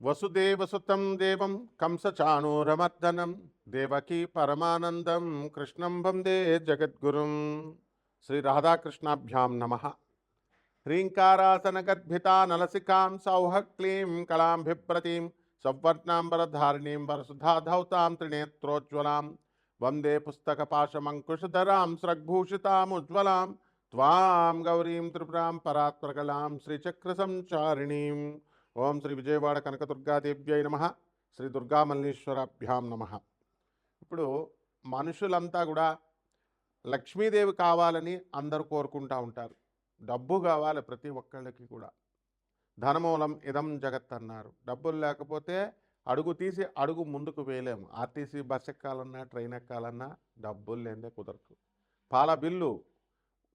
వసుదేవసుతం దేవం కంసచాణూరమర్దనం దేవకీ పరమానందం కృష్ణం వందే జగద్గురుం. శ్రీ రాధాకృష్ణాభ్యాం నమ. హ్రీంకారాసనగద్భితా నలసికాం సౌహ క్లీం కళాం సౌవర్ణాంబరధారిణీం వరసుధాధౌతాం త్రినేత్రోజ్వలాం వందే పుస్తకపాశమంకుశధరాం స్రగ్భూషితాముజ్వలాం త్వాం గౌరీం త్రిపురాం పరాత్మకలాం శ్రీచక్రసంచారిణీం ఓం శ్రీ విజయవాడ కనకదుర్గాదేవ్యై నమ. శ్రీ దుర్గామల్లేశ్వరాభ్యాం నమ. ఇప్పుడు మనుషులంతా కూడా లక్ష్మీదేవి కావాలని అందరూ కోరుకుంటూ ఉంటారు. డబ్బు కావాలి ప్రతి ఒక్కళ్ళకి కూడా. ధనమూలం ఇదం జగత్ అన్నారు. డబ్బులు లేకపోతే అడుగు తీసి అడుగు ముందుకు వేయలేము. ఆర్టీసీ బస్ ఎక్కాలన్నా ట్రైన్ ఎక్కాలన్నా డబ్బులు లేదే కుదరదు. పాల బిల్లు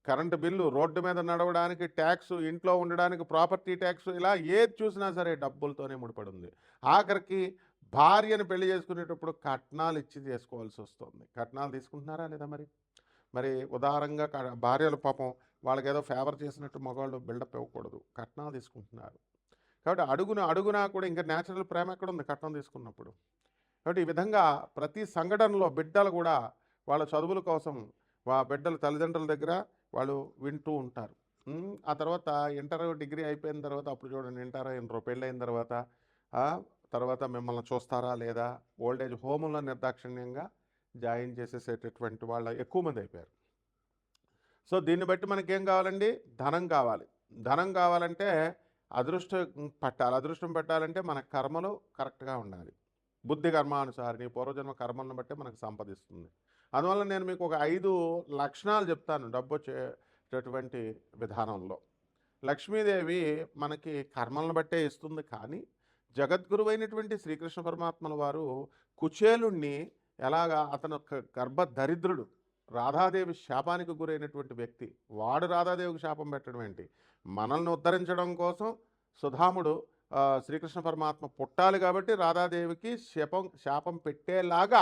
కరెంటు బిల్లు రోడ్డు మీద నడవడానికి ట్యాక్స్ ఇంట్లో ఉండడానికి ప్రాపర్టీ ట్యాక్స్ ఇలా ఏది చూసినా సరే డబ్బులతోనే ముడిపడింది. ఆఖరికి భార్యను పెళ్ళి చేసుకునేటప్పుడు కట్నాలు ఇచ్చి చేసుకోవాల్సి వస్తుంది. కట్నాలు తీసుకుంటున్నారా లేదా మరి? మరి ఉదాహరణంగా భార్యలు పాపం వాళ్ళకి ఏదో ఫేవర్ చేసినట్టు మగవాళ్ళు బిల్డప్ ఇవ్వకూడదు. కట్నాలు తీసుకుంటున్నారు. కాబట్టి అడుగున అడుగునా కూడా ఇంకా న్యాచురల్ ప్రేమ ఎక్కడ ఉంది కట్నం తీసుకున్నప్పుడు? కాబట్టి ఈ విధంగా ప్రతి సంఘటనలో బిడ్డలు కూడా వాళ్ళ చదువుల కోసం వా బిడ్డల తల్లిదండ్రుల దగ్గర వాళ్ళు వింటూ ఉంటారు. ఆ తర్వాత ఇంటర్ డిగ్రీ అయిపోయిన తర్వాత అప్పుడు చూడండి ఇంటర్ ఇంటర్ పెళ్ళైన అయిన తర్వాత తర్వాత మిమ్మల్ని చూస్తారా లేదా? ఓల్డ్ ఏజ్ హోమ్లో నిర్దాక్షిణ్యంగా జాయిన్ చేసేసేటటువంటి వాళ్ళ ఎక్కువ మంది అయిపోయారు. సో దీన్ని బట్టి మనకేం కావాలండి? ధనం కావాలి. ధనం కావాలంటే అదృష్టం పట్టాలి. అదృష్టం పెట్టాలంటే మన కర్మలు కరెక్ట్గా ఉండాలి. బుద్ధి కర్మానుసారిని పూర్వజన్మ కర్మలను బట్టి మనకు సంపదిస్తుంది. అందువల్ల నేను మీకు ఒక ఐదు లక్షణాలు చెప్తాను డబ్బు వచ్చేటటువంటి విధానంలో. లక్ష్మీదేవి మనకి కర్మలను బట్టే ఇస్తుంది కానీ జగద్గురువైనటువంటి శ్రీకృష్ణ పరమాత్మల వారు కుచేలుణ్ణి ఎలాగా అతను ఒక గర్భ దరిద్రుడు రాధాదేవి శాపానికి గురైనటువంటి వ్యక్తి వాడు రాధాదేవికి శాపం పెట్టడం ఏంటి? మనల్ని ఉద్ధరించడం కోసం సుధాముడు శ్రీకృష్ణ పరమాత్మ పుట్టాలి కాబట్టి రాధాదేవికి శాపం శాపం పెట్టేలాగా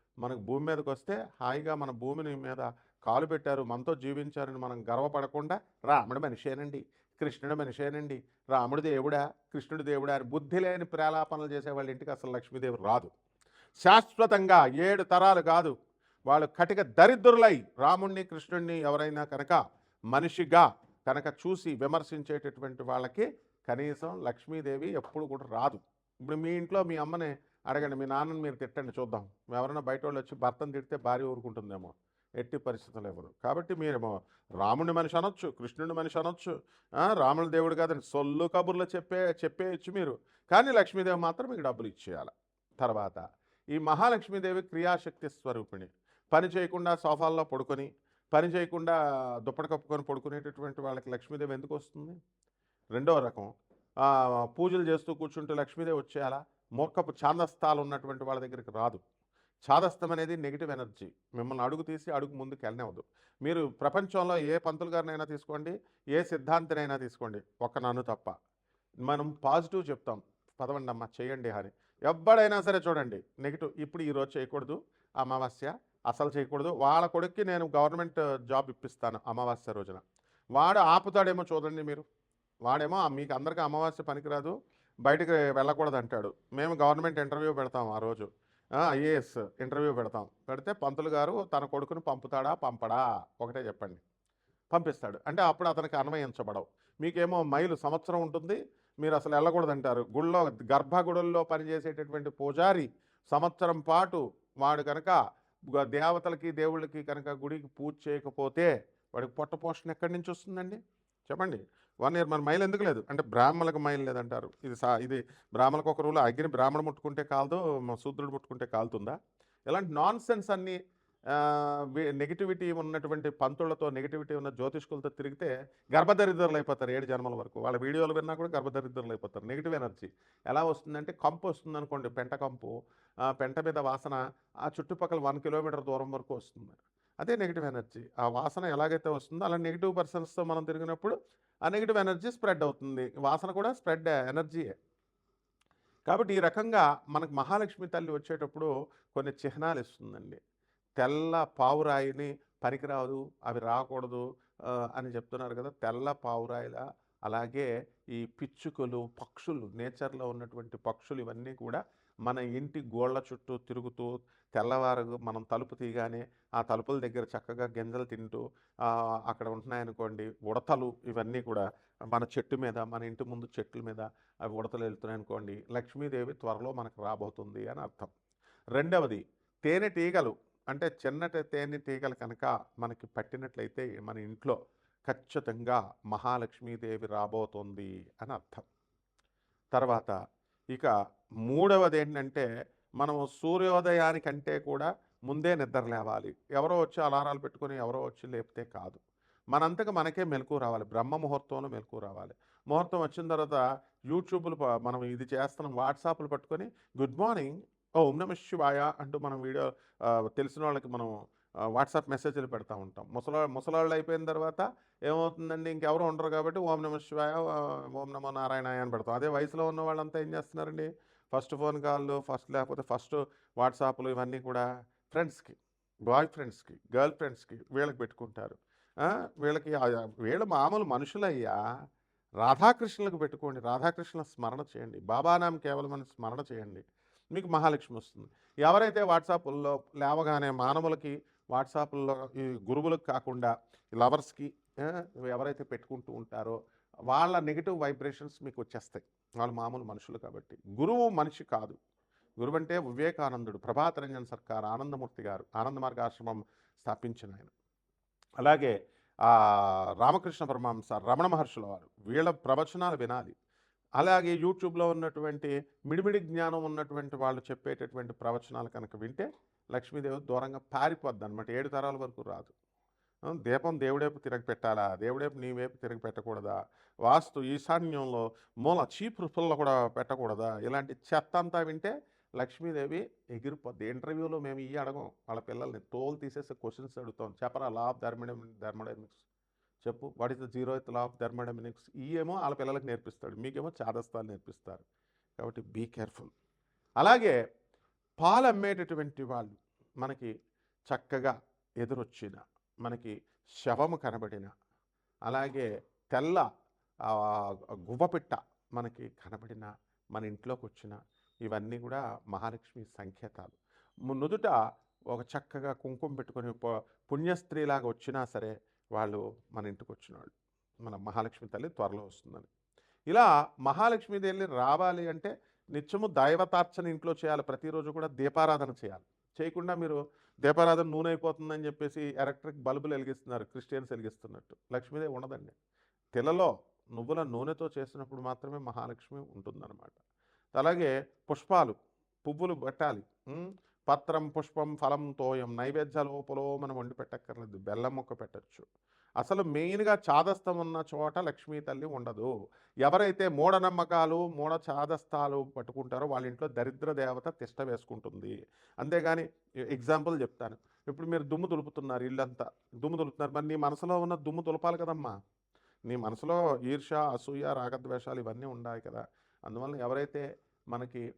మనకు భూమి మీదకి వస్తే హాయిగా మన భూమిని మీద కాలు పెట్టారు మనతో జీవించారని మనం గర్వపడకుండా రాముడు మనిషేనండి కృష్ణుడు మనిషేనండి రాముడు దేవుడా కృష్ణుడు దేవుడా అని బుద్ధి లేని ప్రేలాపనలు చేసే వాళ్ళ ఇంటికి అసలు లక్ష్మీదేవి రాదు. శాశ్వతంగా ఏడు తరాలు కాదు వాళ్ళు కటిక దరిద్రులై రాముణ్ణి కృష్ణుణ్ణి ఎవరైనా కనుక మనిషిగా కనుక చూసి విమర్శించేటటువంటి వాళ్ళకి కనీసం లక్ష్మీదేవి ఎప్పుడు కూడా రాదు. ఇప్పుడు మీ ఇంట్లో మీ అమ్మని అడగండి మీ నాన్నని మీరు తిట్టండి చూద్దాం. ఎవరైనా బయట వాళ్ళు వచ్చి భర్తను తిడితే భార్య ఊరుకుంటుందేమో. ఎట్టి పరిస్థితులు ఎవరు? కాబట్టి మీరేమో రాముడి మనిషి అనొచ్చు కృష్ణుడి మనిషి అనొచ్చు రాముడి రాముల దేవుడు కాదండి సొల్లు కబుర్లు చెప్పే చెప్పేయచ్చు మీరు. కానీ లక్ష్మీదేవి మాత్రం మీకు డబ్బులు ఇచ్చేయాలి. తర్వాత ఈ మహాలక్ష్మీదేవి క్రియాశక్తి స్వరూపిణి. పని చేయకుండా సోఫాల్లో పడుకొని పని చేయకుండా దుప్పటి కప్పుకొని పడుకునేటటువంటి వాళ్ళకి లక్ష్మీదేవి ఎందుకు వస్తుంది? రెండవ రకం పూజలు చేస్తూ కూర్చుంటే లక్ష్మీదేవి వచ్చేయాలా? మొక్కపు ఛాందస్థాలు ఉన్నటువంటి వాళ్ళ దగ్గరికి రాదు. ఛాదస్థం అనేది నెగిటివ్ ఎనర్జీ మిమ్మల్ని అడుగు తీసి అడుగు ముందుకు వెళ్ళనివ్వదు. మీరు ప్రపంచంలో ఏ పంతులు గారినైనా తీసుకోండి ఏ సిద్ధాంతినైనా తీసుకోండి. ఒక్క నన్ను తప్ప. మనం పాజిటివ్ చెప్తాం. పదవండి అమ్మ చేయండి అని ఎవ్వడైనా సరే చూడండి. నెగిటివ్ ఇప్పుడు ఈరోజు చేయకూడదు. అమావాస్య అసలు చేయకూడదు. వాళ్ళ కొడుక్కి నేను గవర్నమెంట్ జాబ్ ఇప్పిస్తాను అమావాస్య రోజున. వాడు ఆపుతాడేమో చూడండి మీరు. వాడేమో మీకు అందరికీ అమావాస్య పనికిరాదు. బయటకు వెళ్ళకూడదు అంటాడు మేము గవర్నమెంట్ ఇంటర్వ్యూ పెడతాం ఆ రోజు. ఐఏఎస్ ఇంటర్వ్యూ పెడతాం. పెడితే పంతులు గారు తన కొడుకును పంపుతాడా పంపడా? ఒకటే చెప్పండి. పంపిస్తాడు. అంటే అప్పుడు అతనికి అన్వయించబడవు. మీకేమో మైలు సంవత్సరం ఉంటుంది. మీరు అసలు వెళ్ళకూడదు అంటారు గుళ్ళో గర్భగుడుల్లో పనిచేసేటటువంటి పూజారి సంవత్సరం పాటు వాడు కనుక దేవతలకి దేవుళ్ళకి కనుక గుడికి పూజ చేయకపోతే వాడికి పొట్ట పోషణ ఎక్కడి నుంచి వస్తుందండి? చెప్పండి. వన్ ఇయర్ మన మైలు ఎందుకు లేదు? అంటే బ్రాహ్మణులకు మైలు లేదంటారు. ఇది సా ఇది బ్రాహ్మణులకు ఒక రూల్. అగ్ని బ్రాహ్మణ ముట్టుకుంటే కాలదు శూద్రుడు ముట్టుకుంటే కాలుతుందా? ఇలాంటి నాన్ సెన్స్ అన్ని నెగిటివిటీ ఉన్నటువంటి పంతులతో నెగిటివిటీ ఉన్న జ్యోతిష్కులతో తిరిగితే గర్భదరిద్రులు అయిపోతారు ఏడు జన్మల వరకు. వాళ్ళ వీడియోలు విన్నా కూడా గర్భదరిద్రులు అయిపోతారు నెగిటివ్ ఎనర్జీ. ఎలా వస్తుందంటే కంపు వస్తుంది అనుకోండి పెంట కంపు. ఆ పెంట మీద వాసన ఆ చుట్టుపక్కల వన్ కిలోమీటర్ దూరం వరకు వస్తుంది. అదే నెగిటివ్ ఎనర్జీ. ఆ వాసన ఎలాగైతే వస్తుందో అలా నెగిటివ్ పర్సన్స్తో మనం తిరిగినప్పుడు ఆ నెగిటివ్ ఎనర్జీ స్ప్రెడ్ అవుతుంది. వాసన కూడా స్ప్రెడ్ ఎనర్జీయే కాబట్టి ఈ రకంగా మనకు మహాలక్ష్మి తల్లి వచ్చేటప్పుడు కొన్ని చిహ్నాలు ఇస్తుందండి. తెల్ల పావురాయిని పనికిరాదు అవి రాకూడదు అని చెప్తున్నారు కదా. తెల్ల పావురాయిల అలాగే ఈ పిచ్చుకలు పక్షులు నేచర్లో ఉన్నటువంటి పక్షులు ఇవన్నీ కూడా మన ఇంటి గోళ్ళ చుట్టూ తిరుగుతూ తెల్లవారు మనం తలుపు తీయగానే ఆ తలుపుల దగ్గర చక్కగా గింజలు తింటూ అక్కడ ఉంటున్నాయనుకోండి ఉడతలు ఇవన్నీ కూడా మన చెట్టు మీద మన ఇంటి ముందు చెట్ల మీద అవి ఉడతలు వెళ్తున్నాయనుకోండి లక్ష్మీదేవి త్వరలో మనకు రాబోతుంది అని అర్థం. రెండవది తేనెటీగలు అంటే చిన్నటి తేనె తీగలు కనుక మనకి పట్టినట్లయితే మన ఇంట్లో ఖచ్చితంగా మహాలక్ష్మీదేవి రాబోతుంది అని అర్థం. తర్వాత ఇక మూడవది ఏంటంటే మనం సూర్యోదయానికంటే కూడా ముందే నిద్ర లేవాలి. ఎవరో వచ్చి అలారాలు పెట్టుకొని ఎవరో వచ్చి లేపితే కాదు. మనంతకు మనకే మెలకు రావాలి. బ్రహ్మ ముహూర్తంలో మెలకు రావాలి. ముహూర్తం వచ్చిన తర్వాత యూట్యూబ్లు మనం ఇది చేస్తున్నాం వాట్సాప్లు పట్టుకొని గుడ్ మార్నింగ్ ఓం నమ శివాయ అంటూ మనం వీడియో తెలిసిన వాళ్ళకి మనం వాట్సాప్ మెసేజ్లు పెడతా ఉంటాం. ముసలా ముసలాళ్ళు అయిపోయిన తర్వాత ఏమవుతుందండి? ఇంకెవరు ఉండరు కాబట్టి ఓం నమ శివాయ ఓం నమో నారాయణాయ అని పెడతాం. అదే వయసులో ఉన్న వాళ్ళంతా ఏం చేస్తున్నారండి? ఫస్ట్ ఫోన్ కాళ్ళు ఫస్ట్ లేకపోతే ఫస్ట్ వాట్సాప్లు ఇవన్నీ కూడా ఫ్రెండ్స్కి బాయ్ ఫ్రెండ్స్కి గర్ల్ ఫ్రెండ్స్కి వీళ్ళకి పెట్టుకుంటారు. వీళ్ళకి వీళ్ళు మామూలు మనుషులయ్యా. రాధాకృష్ణులకు పెట్టుకోండి. రాధాకృష్ణుల స్మరణ చేయండి. బాబానాం కేవలం స్మరణ చేయండి. మీకు మహాలక్ష్మి వస్తుంది. ఎవరైతే వాట్సాప్లో లేవగానే మానవులకి వాట్సాప్లో ఈ గురువులకు కాకుండా లవర్స్కి ఎవరైతే పెట్టుకుంటూ ఉంటారో వాళ్ళ నెగిటివ్ వైబ్రేషన్స్ మీకు వచ్చేస్తాయి. వాళ్ళు మామూలు మనుషులు కాబట్టి. గురువు మనిషి కాదు. గురువు అంటే వివేకానందుడు ప్రభాత రంజన్ సర్కార్ ఆనందమూర్తి గారు ఆనంద మార్గాశ్రమం స్థాపించిన ఆయన. అలాగే రామకృష్ణ పరమహంస రమణ మహర్షుల వారు వీళ్ళ ప్రవచనాలు వినాలి. అలాగే యూట్యూబ్లో ఉన్నటువంటి మిడిమిడి జ్ఞానం ఉన్నటువంటి వాళ్ళు చెప్పేటటువంటి ప్రవచనాలు కనుక వింటే లక్ష్మీదేవి దూరంగా పారిపోద్ది అనమాట ఏడు తరాల వరకు రాదు. దీపం దేవుడేపు తిరగ పెట్టాలా? దేవుడేపు నీ వైపు తిరగ పెట్టకూడదా? వాస్తు ఈశాన్యంలో మూల చీప్ రుఫుల్లో కూడా పెట్టకూడదా? ఇలాంటి చెత్త అంతా వింటే లక్ష్మీదేవి ఎగిరిపోద్ది. ఇంటర్వ్యూలో మేము ఇవి అడగం. వాళ్ళ పిల్లల్ని తోలు తీసేసి క్వశ్చన్స్ అడుగుతాం. చెప్పరా లా ఆఫ్ థర్మోడై ధర్మడమిక్స్ చెప్పు. What is the zeroth law of thermodynamics ఏమో వాళ్ళ పిల్లలకు నేర్పిస్తాడు. మీకేమో చాదస్తాలు నేర్పిస్తారు. కాబట్టి బీ కేర్ఫుల్ అలాగే పాలు అమ్మేటటువంటి వాళ్ళు మనకి చక్కగా ఎదురొచ్చిన మనకి శవము కనబడిన అలాగే తెల్ల గువ్వపిట్ట మనకి కనబడిన మన ఇంట్లోకి వచ్చిన ఇవన్నీ కూడా మహాలక్ష్మి సంకేతాలు. నుదుట ఒక చక్కగా కుంకుమ పెట్టుకొని పుణ్యస్త్రీలాగా వచ్చినా సరే వాళ్ళు మన ఇంటికి వచ్చిన వాళ్ళు మన మహాలక్ష్మి తల్లి త్వరలో వస్తుందని. ఇలా మహాలక్ష్మీదేవి రావాలి అంటే నిత్యము దైవతార్చన ఇంట్లో చేయాలి. ప్రతిరోజు కూడా దీపారాధన చేయాలి. చేయకుండా మీరు దీపారాధన నూనె అయిపోతుందని చెప్పేసి ఎలక్ట్రిక్ బల్బులు వెలిగిస్తున్నారు. క్రిస్టియన్స్ వెలిగిస్తున్నట్టు. లక్ష్మీదేవి ఉండదండి. తిలలో నువ్వుల నూనెతో చేసినప్పుడు మాత్రమే మహాలక్ష్మి ఉంటుందన్నమాట. అలాగే పుష్పాలు పువ్వులు పెట్టాలి. పత్రం పుష్పం ఫలం తోయం నైవేద్య లోపలో మనం వండి పెట్టక్కర్లేదు. బెల్లం మొక్క పెట్టచ్చు. అసలు మెయిన్గా చాదస్తం ఉన్న చోట లక్ష్మీ తల్లి ఉండదు. ఎవరైతే మూఢనమ్మకాలు మూఢ చాదస్తాలు పట్టుకుంటారో వాళ్ళ ఇంట్లో దరిద్ర దేవత తిష్ట వేసుకుంటుంది. అంతేగాని ఎగ్జాంపుల్ చెప్తాను. ఇప్పుడు మీరు దుమ్ము దులుపుతున్నారు ఇల్లంతా. దుమ్ము దులుపుతున్నారు. మరి నీ మనసులో ఉన్న దుమ్ము దులపాలి కదమ్మా. నీ మనసులో ఈర్ష అసూయ రాగద్వేషాలు ఇవన్నీ ఉన్నాయి కదా. అందువల్ల ఎవరైతే మనకి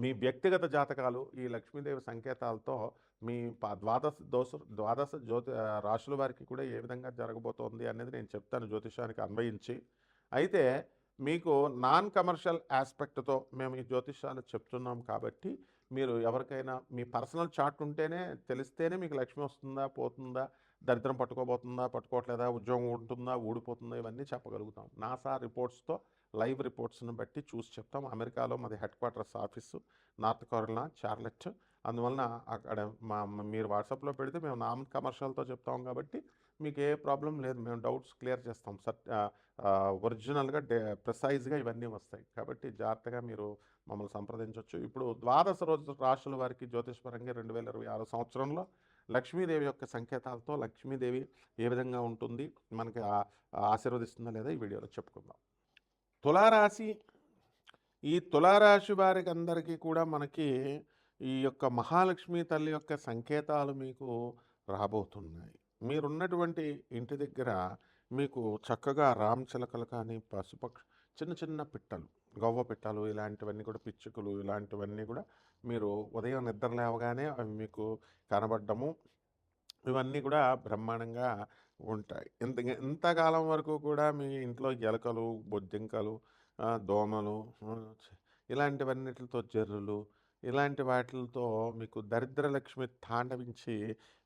మీ వ్యక్తిగత జాతకాలు ఈ లక్ష్మీదేవి సంకేతాలతో మీ ద్వాదశ దోష ద్వాదశ జ్యోతి రాశుల వారికి కూడా ఏ విధంగా జరగబోతోంది అనేది నేను చెప్తాను జ్యోతిషానికి అన్వయించి. అయితే మీకు నాన్ కమర్షియల్ ఆస్పెక్ట్తో మేము ఈ జ్యోతిషాలు చెప్తున్నాం కాబట్టి మీరు ఎవరికైనా మీ పర్సనల్ చార్ట్ ఉంటేనే తెలిస్తేనే మీకు లక్ష్మి వస్తుందా పోతుందా దరిద్రం పట్టుకోబోతుందా పట్టుకోవట్లేదా ఉద్యోగం ఉంటుందా ఊడిపోతుందా ఇవన్నీ చెప్పగలుగుతాం. నాసా రిపోర్ట్స్తో లైవ్ రిపోర్ట్స్ని బట్టి చూసి చెప్తాం. అమెరికాలో మాది headquarters office North Carolina Charlotte అందువలన అక్కడ మా మీరు వాట్సాప్లో పెడితే మేము నామ్ కమర్షియల్తో చెప్తాం కాబట్టి మీకు ఏ ప్రాబ్లం లేదు. మేము డౌట్స్ క్లియర్ చేస్తాం. సర్ ఒరిజినల్గా డే ప్రిసైజ్గా ఇవన్నీ వస్తాయి. కాబట్టి జాగ్రత్తగా మీరు మమ్మల్ని సంప్రదించవచ్చు ఇప్పుడు ద్వాదశ రోజు రాశుల వారికి జ్యోతిష్పరంగా రెండు వేల ఇరవై ఆరు సంవత్సరంలో లక్ష్మీదేవి యొక్క సంకేతాలతో లక్ష్మీదేవి ఏ విధంగా ఉంటుంది మనకి ఆశీర్వదిస్తుందా లేదా ఈ వీడియోలో చెప్పుకుందాం. తులారాశి ఈ తులారాశి వారికి అందరికీ కూడా మనకి ఈ యొక్క మహాలక్ష్మి తల్లి యొక్క సంకేతాలు మీకు రాబోతున్నాయి. మీరున్నటువంటి ఇంటి దగ్గర మీకు చక్కగా రామచిలకలు కానీ పశుపక్ష చిన్న చిన్న పిట్టలు గవ్వ పిట్టలు ఇలాంటివన్నీ కూడా పిచ్చుకలు ఇలాంటివన్నీ కూడా మీరు ఉదయం నిద్ర లేవగానే అవి మీకు కనబడ్డము. ఇవన్నీ కూడా బ్రహ్మాండంగా ఉంటాయి. ఇంత ఇంతకాలం వరకు కూడా మీ ఇంట్లో ఎలకలు బొద్దింకలు దోమలు ఇలాంటివన్నిటితో జర్రులు ఇలాంటి వాటితో మీకు దరిద్రలక్ష్మి తాండవించి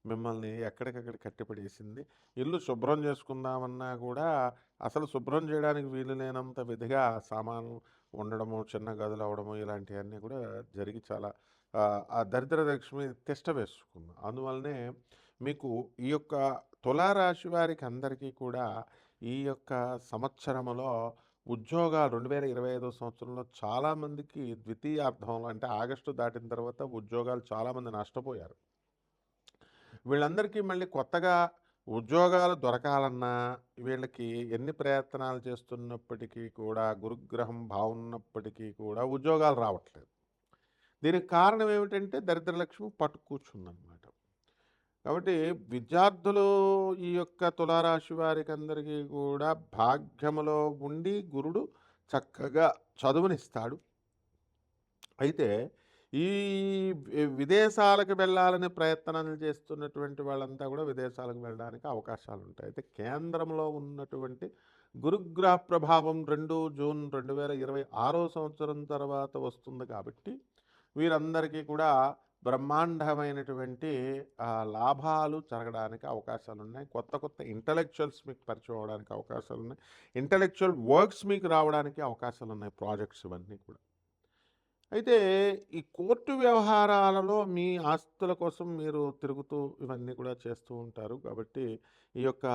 మిమ్మల్ని ఎక్కడికక్కడ కట్టిపడేసింది. ఇల్లు శుభ్రం చేసుకుందామన్నా కూడా అసలు శుభ్రం చేయడానికి వీలు లేనంత విధిగా సామాను ఉండడము చిన్న గదులు అవడము ఇలాంటివన్నీ కూడా జరిగి చాలా ఆ, దరిద్రలక్ష్మి తిష్ట వేసుకుంది. అందువల్లనే మీకు ఈ యొక్క తులారాశి వారికి అందరికీ కూడా ఈ యొక్క సంవత్సరములో ఉద్యోగాలు రెండు వేల ఇరవై ఐదో సంవత్సరంలో చాలామందికి ద్వితీయార్థంలో అంటే ఆగస్టు దాటిన తర్వాత ఉద్యోగాలు చాలామంది నష్టపోయారు. వీళ్ళందరికీ మళ్ళీ కొత్తగా ఉద్యోగాలు దొరకాలన్నా వీళ్ళకి ఎన్ని ప్రయత్నాలు చేస్తున్నప్పటికీ కూడా గురుగ్రహం బాగున్నప్పటికీ కూడా ఉద్యోగాలు రావట్లేదు. దీనికి కారణం ఏమిటంటే దరిద్రలక్ష్మి పట్టు కూర్చుందన్నమాట కాబట్టి విద్యార్థులు ఈ యొక్క తులారాశి వారికి అందరికీ కూడా భాగ్యములో ఉండి గురుడు చక్కగా చదువునిస్తాడు. అయితే ఈ విదేశాలకు వెళ్ళాలని ప్రయత్నాలు చేస్తున్నటువంటి వాళ్ళంతా కూడా విదేశాలకు వెళ్ళడానికి అవకాశాలు ఉంటాయి అయితే కేంద్రంలో ఉన్నటువంటి గురుగ్రహ ప్రభావం రెండు జూన్ రెండు వేల ఇరవై ఆరో సంవత్సరం తర్వాత వస్తుంది కాబట్టి వీరందరికీ కూడా బ్రహ్మాండమైనటువంటి లాభాలు జరగడానికి అవకాశాలు ఉన్నాయి కొత్త కొత్త ఇంటలెక్చువల్స్ మీకు పరిచయం అవడానికి అవకాశాలు ఉన్నాయి ఇంటలెక్చువల్ వర్క్స్ మీకు రావడానికి అవకాశాలు ఉన్నాయి ప్రాజెక్ట్స్ ఇవన్నీ కూడా. అయితే ఈ కోర్టు వ్యవహారాలలో మీ ఆస్తుల కోసం మీరు తిరుగుతూ ఇవన్నీ కూడా చేస్తూ ఉంటారు. కాబట్టి ఈ యొక్క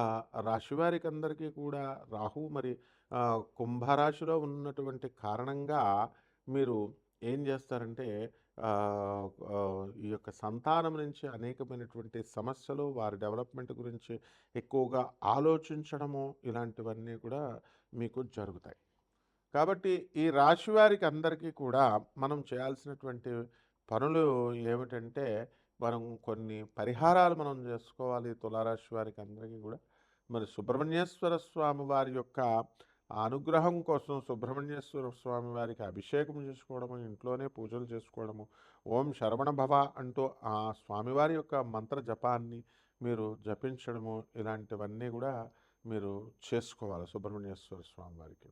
రాశి వారికి అందరికీ కూడా రాహు మరి కుంభరాశిలో ఉన్నటువంటి కారణంగా మీరు ఏం చేస్తారంటే ఈ యొక్క సంతానం నుంచి అనేకమైనటువంటి సమస్యలు వారి డెవలప్మెంట్ గురించి ఎక్కువగా ఆలోచించడము ఇలాంటివన్నీ కూడా మీకు జరుగుతాయి. కాబట్టి ఈ రాశి వారికి అందరికీ కూడా మనం చేయాల్సినటువంటి పనులు ఏమిటంటే మనం కొన్ని పరిహారాలు మనం చేసుకోవాలి. తులారాశి వారికి అందరికీ కూడా. మరి సుబ్రహ్మణ్యేశ్వర స్వామి వారి యొక్క అనుగ్రహం కోసం సుబ్రహ్మణ్యేశ్వర స్వామి వారికి అభిషేకం చేసుకోవడము ఇంట్లోనే పూజలు చేసుకోవడము ఓం శరవణ భవ అంటూ ఆ స్వామివారి యొక్క మంత్ర జపాన్ని మీరు జపించడము ఇలాంటివన్నీ కూడా మీరు చేసుకోవాలి సుబ్రహ్మణ్యేశ్వర స్వామి వారికి.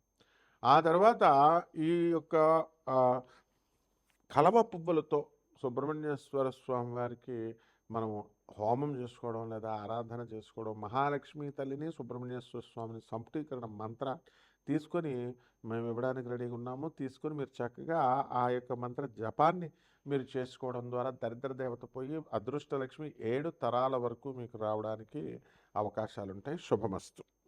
ఆ తర్వాత ఈ యొక్క కలవ పువ్వులతో సుబ్రహ్మణ్యేశ్వర స్వామి వారికి మనము హోమం చేసుకోవడం లేదా ఆరాధన చేసుకోవడం మహాలక్ష్మి తల్లిని సుబ్రహ్మణ్యేశ్వర స్వామిని సంపుటీకరణ మంత్ర తీసుకొని మేము ఇవ్వడానికి రెడీగా ఉన్నాము. తీసుకొని మీరు చక్కగా ఆ యొక్క మంత్ర జపాన్ని మీరు చేసుకోవడం ద్వారా దరిద్ర దేవత పోయి అదృష్టలక్ష్మి ఏడు తరాల వరకు మీకు రావడానికి అవకాశాలుంటాయి. శుభమస్తు.